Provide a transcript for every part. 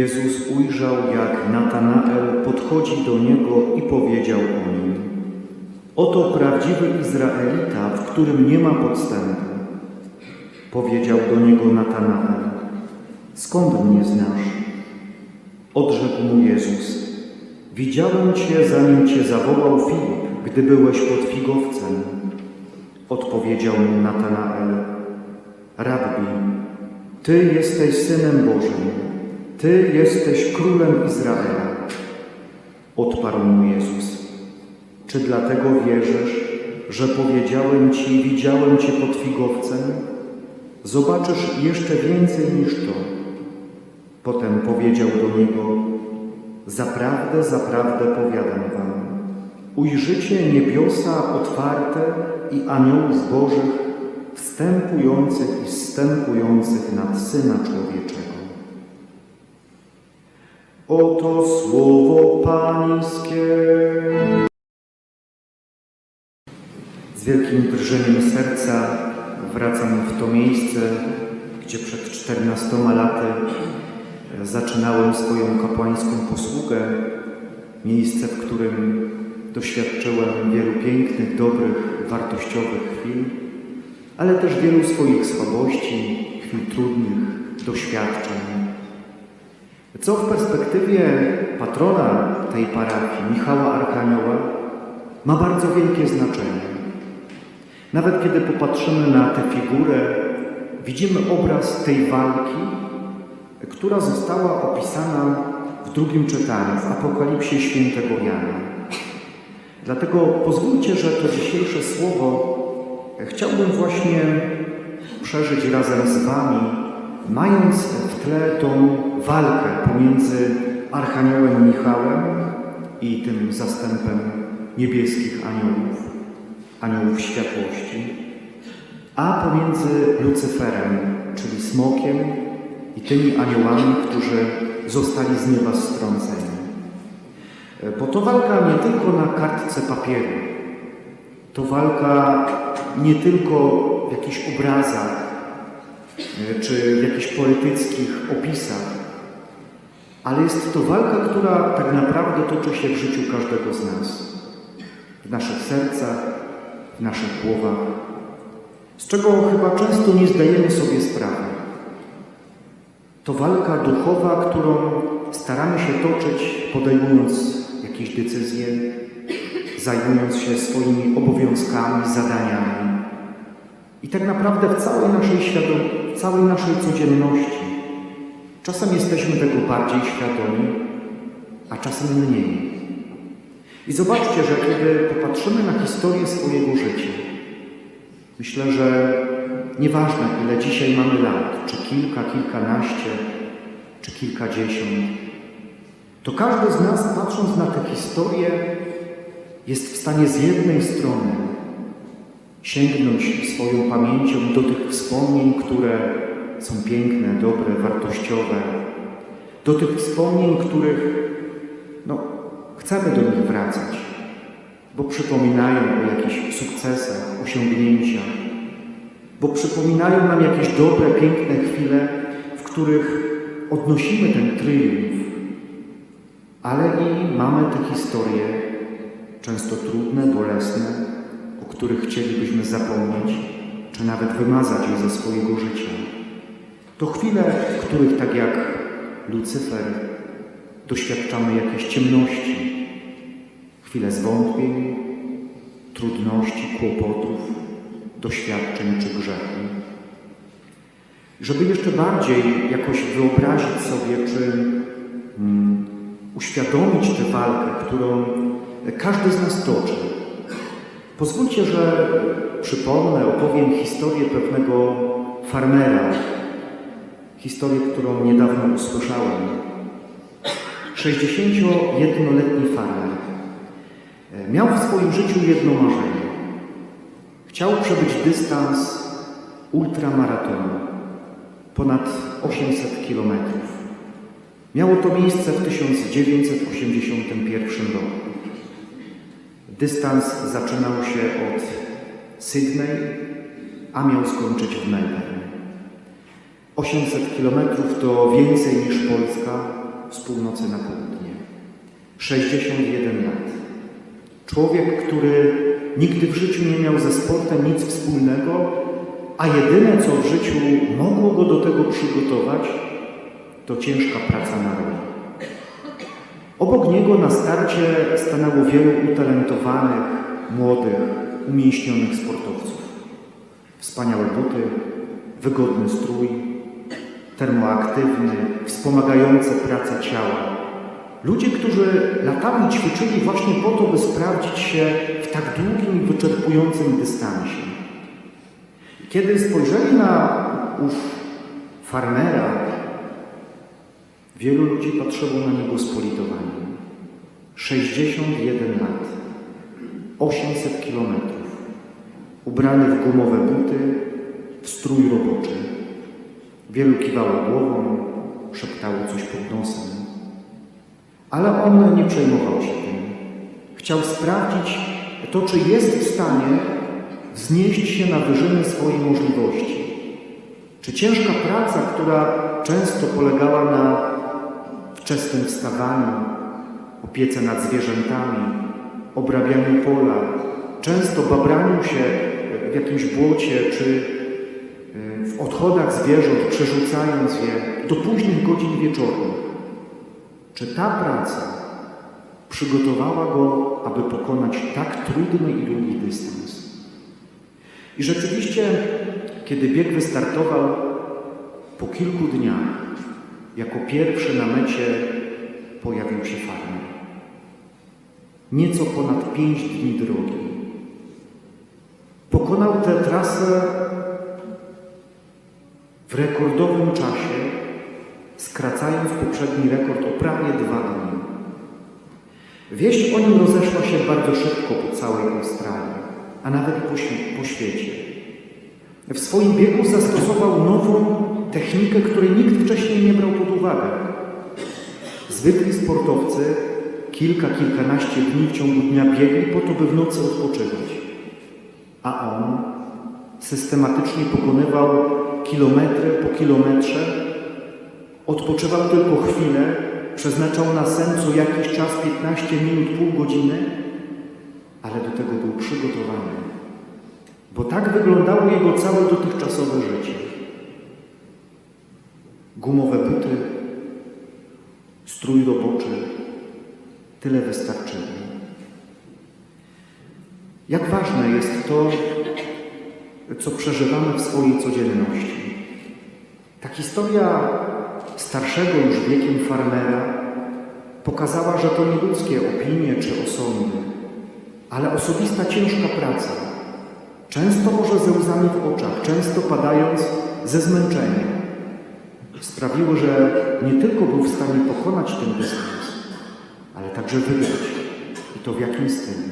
Jezus ujrzał, jak Natanael podchodzi do niego i powiedział o nim: Oto prawdziwy Izraelita, w którym nie ma podstępu. Powiedział do niego Natanael: Skąd mnie znasz? Odrzekł mu Jezus: Widziałem cię, zanim cię zawołał Filip, gdy byłeś pod figowcem. Odpowiedział mu Natanael: Rabbi, ty jesteś synem Bożym, ty jesteś królem Izraela. Odparł mu Jezus: Czy dlatego wierzysz, że powiedziałem ci, widziałem cię pod figowcem? Zobaczysz jeszcze więcej niż to. Potem powiedział do niego: Zaprawdę, zaprawdę powiadam wam, ujrzycie niebiosa otwarte i aniołów Bożych wstępujących i zstępujących nad Syna Człowieczego. Oto słowo Pańskie. Z wielkim drżeniem serca wracam w to miejsce, gdzie przed 14 laty zaczynałem swoją kapłańską posługę. Miejsce, w którym doświadczyłem wielu pięknych, dobrych, wartościowych chwil, ale też wielu swoich słabości, chwil trudnych, doświadczeń. Co w perspektywie patrona tej parafii, Michała Archanioła, ma bardzo wielkie znaczenie. Nawet kiedy popatrzymy na tę figurę, widzimy obraz tej walki, która została opisana w drugim czytaniu, w Apokalipsie świętego Jana. Dlatego pozwólcie, że to dzisiejsze słowo chciałbym właśnie przeżyć razem z Wami, mając w tle tą walkę pomiędzy Archaniołem Michałem i tym zastępem niebieskich aniołów, aniołów światłości, a pomiędzy Lucyferem, czyli smokiem i tymi aniołami, którzy zostali z nieba strąceni. Bo to walka nie tylko na kartce papieru, to walka nie tylko w jakichś obrazach e, czy w jakichś poetyckich opisach, ale jest to walka, która tak naprawdę toczy się w życiu każdego z nas, w naszych sercach, w naszych głowach, z czego chyba często nie zdajemy sobie sprawy. To walka duchowa, którą staramy się toczyć, podejmując jakieś decyzje, zajmując się swoimi obowiązkami, zadaniami. I tak naprawdę w całej naszej świadom, w całej naszej codzienności czasem jesteśmy tego bardziej świadomi, a czasem mniej. I zobaczcie, że kiedy popatrzymy na historię swojego życia, myślę, że nieważne ile dzisiaj mamy lat, czy kilka, kilkanaście, czy kilkadziesiąt, to każdy z nas, patrząc na tę historię, jest w stanie z jednej strony sięgnąć swoją pamięcią do tych wspomnień, które są piękne, dobre, wartościowe, do tych wspomnień, których no, chcemy do nich wracać, bo przypominają o jakichś sukcesach, osiągnięciach, bo przypominają nam jakieś dobre, piękne chwile, w których odnosimy ten tryumf, ale i mamy te historie, często trudne, bolesne, o których chcielibyśmy zapomnieć, czy nawet wymazać je ze swojego życia. To chwile, w których tak jak Lucyfer doświadczamy jakiejś ciemności, chwile zwątpień, trudności, kłopotów, doświadczeń czy grzechu. Żeby jeszcze bardziej jakoś wyobrazić sobie, czy mm, uświadomić tę walkę, którą każdy z nas toczy. Pozwólcie, że przypomnę, opowiem historię pewnego farmera. Historię, którą niedawno usłyszałem. 61-letni farmer miał w swoim życiu jedno marzenie. Chciał przebyć dystans ultramaratonu, ponad 800 kilometrów. Miało to miejsce w 1981 roku. Dystans zaczynał się od Sydney, a miał skończyć w Melbourne. 800 kilometrów to więcej niż Polska z północy na południe. 61 lat. Człowiek, który nigdy w życiu nie miał ze sportem nic wspólnego, a jedyne co w życiu mogło go do tego przygotować, to ciężka praca na roli. Obok niego na starcie stanęło wielu utalentowanych, młodych, umięśnionych sportowców. Wspaniałe buty, wygodny strój, termoaktywny, wspomagający pracę ciała. Ludzie, którzy latami ćwiczyli właśnie po to, by sprawdzić się w tak długim wyczerpującym dystansie. Kiedy spojrzeli na ów farmera, wielu ludzi patrzyło na niego z politowaniem. 61 lat, 800 kilometrów, ubrany w gumowe buty, w strój roboczy. Wielu kiwało głową, szeptało coś pod nosem. Ale on nie przejmował się tym. Chciał sprawdzić to, czy jest w stanie wznieść się na wyżyny swojej możliwości. Czy ciężka praca, która często polegała na wczesnym wstawaniu, opiece nad zwierzętami, obrabianiu pola, często babraniu się w jakimś błocie czy odchodach zwierząt, przerzucając je do późnych godzin wieczornych. Czy ta praca przygotowała go, aby pokonać tak trudny i długi dystans? I rzeczywiście, kiedy bieg wystartował, po kilku dniach, jako pierwszy na mecie pojawił się farmer. Nieco ponad pięć dni drogi. Pokonał tę trasę w rekordowym czasie, skracając poprzedni rekord o prawie dwa dni. Wieść o nim rozeszła się bardzo szybko po całej Australii, a nawet po, po świecie. W swoim biegu zastosował nową technikę, której nikt wcześniej nie brał pod uwagę. Zwykli sportowcy kilka, kilkanaście dni w ciągu dnia biegli po to, by w nocy odpoczywać. A on systematycznie pokonywał kilometry po kilometrze, odpoczywał tylko chwilę, przeznaczał na sen co jakiś czas 15 minut, pół godziny, ale do tego był przygotowany. Bo tak wyglądało jego całe dotychczasowe życie. Gumowe buty, strój roboczy, tyle wystarczyło. Jak ważne jest to, co przeżywamy w swojej codzienności. Ta historia starszego już wiekiem farmera pokazała, że to nie ludzkie opinie czy osądy, ale osobista ciężka praca, często może ze łzami w oczach, często padając ze zmęczenia, sprawiły, że nie tylko był w stanie pokonać ten dystans, ale także wygrać. I to w jakim stylu.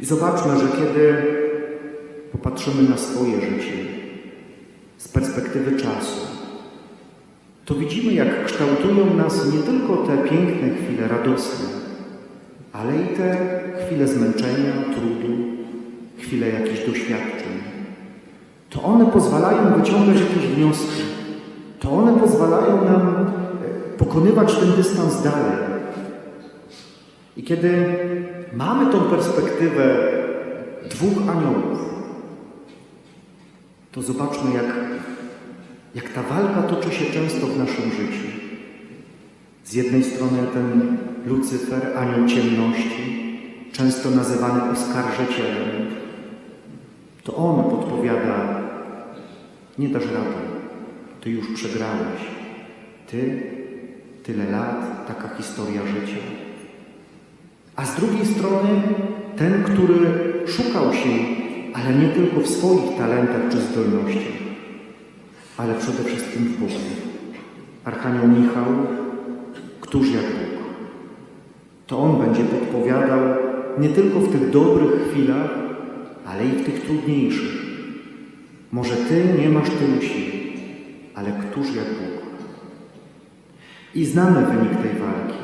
I zobaczmy, że kiedy popatrzymy na swoje życie z perspektywy czasu, to widzimy, jak kształtują nas nie tylko te piękne chwile radosne, ale i te chwile zmęczenia, trudu, chwile jakichś doświadczeń. To one pozwalają wyciągać jakieś wnioski. To one pozwalają nam e, pokonywać ten dystans dalej. I kiedy mamy tą perspektywę dwóch aniołów, to zobaczmy, jak, jak ta walka toczy się często w naszym życiu. Z jednej strony ten Lucyfer, anioł ciemności, często nazywany oskarżycielem, to on podpowiada: Nie dasz rady, ty już przegrałeś. Ty, tyle lat, taka historia życia. A z drugiej strony ten, który szukał się, ale nie tylko w swoich talentach czy zdolnościach, ale przede wszystkim w Bogu. Archanioł Michał, któż jak Bóg. To On będzie podpowiadał nie tylko w tych dobrych chwilach, ale i w tych trudniejszych. Może Ty nie masz tylu sił, ale któż jak Bóg. I znamy wynik tej walki.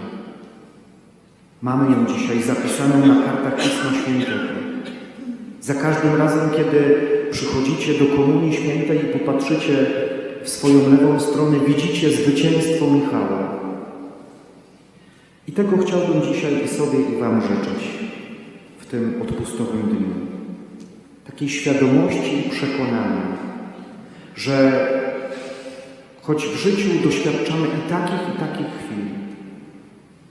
Mamy ją dzisiaj zapisaną na kartach Pisma Świętego. Za każdym razem, kiedy przychodzicie do Komunii Świętej i popatrzycie w swoją lewą stronę, widzicie zwycięstwo Michała. I tego chciałbym dzisiaj i sobie, i Wam życzyć w tym odpustowym dniu. Takiej świadomości i przekonania, że choć w życiu doświadczamy i takich, i takich chwil,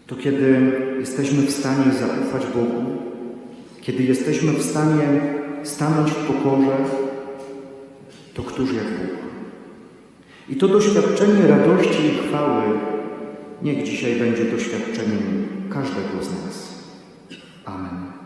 to kiedy jesteśmy w stanie zaufać Bogu, kiedy jesteśmy w stanie stanąć w pokorze, to któż jak Bóg? I to doświadczenie radości i chwały niech dzisiaj będzie doświadczeniem każdego z nas. Amen.